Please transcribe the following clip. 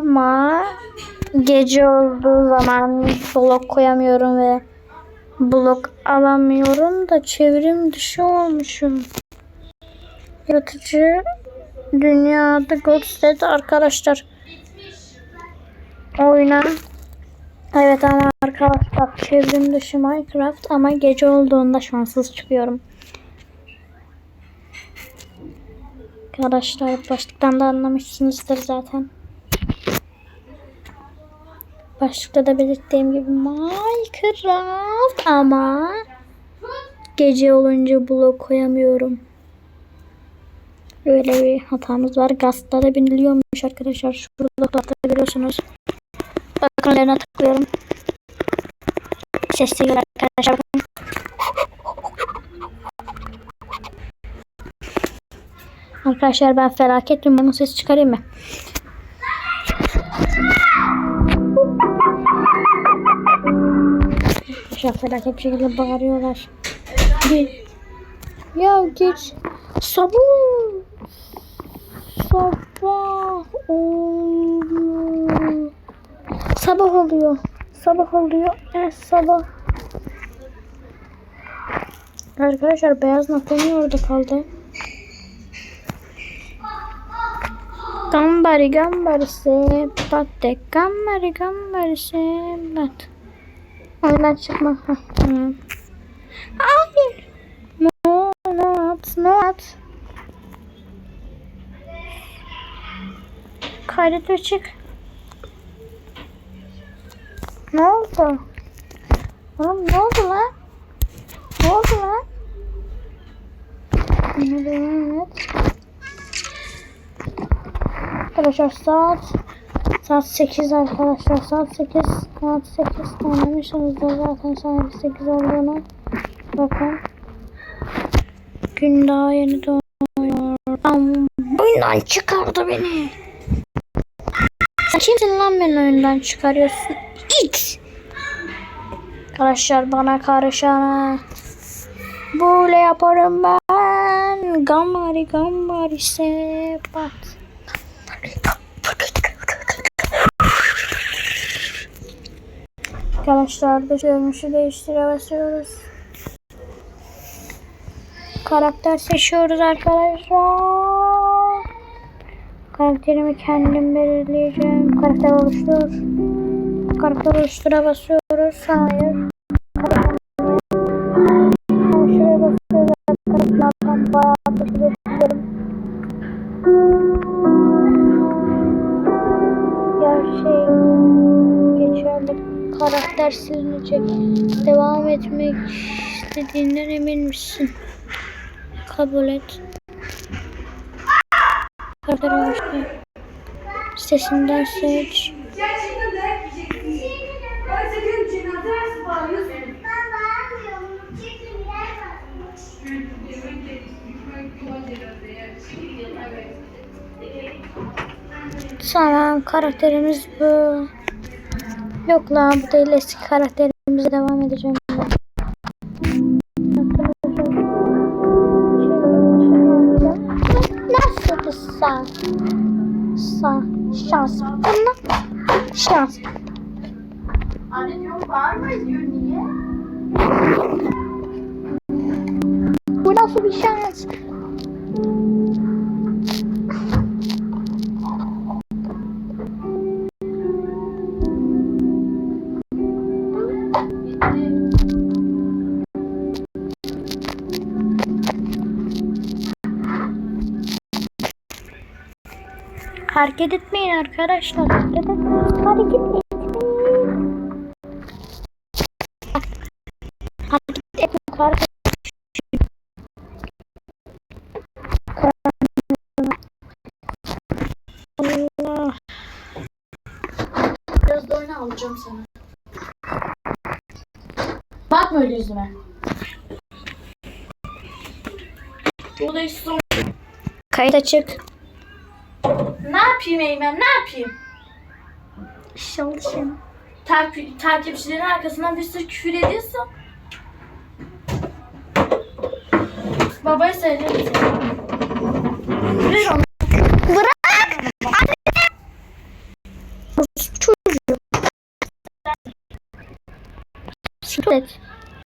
Ama gece olduğu zaman blok koyamıyorum ve blok alamıyorum da çevrim dışı olmuşum. Yaratıcı dünyada Godset arkadaşlar. Oyuna Evet ama arkadaşlar çevrim dışı Minecraft ama gece olduğunda şanssız çıkıyorum. Arkadaşlar başlıktan da anlamışsınızdır zaten. Başlıkta da belirttiğim gibi Minecraft ama gece olunca blok koyamıyorum. Böyle bir hatamız var. Gazlara biniliyormuş arkadaşlar. Şurada da görüyorsunuz. Bakın üzerine tıklıyorum. Sesli geliyor arkadaşlar. Bakın. Arkadaşlar ben felaket bir maymun sesi çıkarayım mı? Arkadaşlar felaket bir şekilde bağırıyorlar. Bir. Ya git. Sabah. Sabah oluyor. Sabah oluyor. Sabah oluyor. Evet sabah. Arkadaşlar beyaz nokta niye orada kaldı? Gambari gambari sepatte gambari gambari sepat. Oyundan çıkma. Heh, tamam. Hayır. No not not. Kaydet ve çık. Ne oldu? Oğlum ne oldu lan? Ne oldu lan? Evet. Arkadaşlar saat saat 8 arkadaşlar. Saat 8 saat 8 anlamışsınızdır zaten. Saat 8 olduğunu. Bakın. Gün daha yeni doğuyor. Am, oyundan çıkardı beni. Sen kimsin lan beni oyundan çıkarıyorsun? X arkadaşlar bana karışana böyle yaparım ben. Gambari gambari sepat Arkadaşlar dış görünüşü değiştire basıyoruz. Karakter seçiyoruz arkadaşlar. Karakterimi kendim belirleyeceğim. Karakter oluştur. Karakter oluştura basıyoruz. Hayır. Karakter silinecek. Devam etmek istediğinden emin misin? Kabul et. Karakter oluştu. Sesinden seç. Tamam karakterimiz bu. Yok lan bu değil eski karakterimize devam edeceğim. Nasıl bir sağ? Şans. Bunlar şans. Bu nasıl bir şans? Hareket etmeyin arkadaşlar. Hareket etmeyin. Hareket etmeyin. Hareket etmeyin. Hareket Allah. Biraz da oyna alacağım sana. Bakma öyle yüzüme. Bu da işte Kayıt açık. Ne yapayım Eymen ne yapayım? Çalışın. Takip, takipçilerin arkasından bir sürü küfür ediyorsun. Babaya söyle. Ver onu.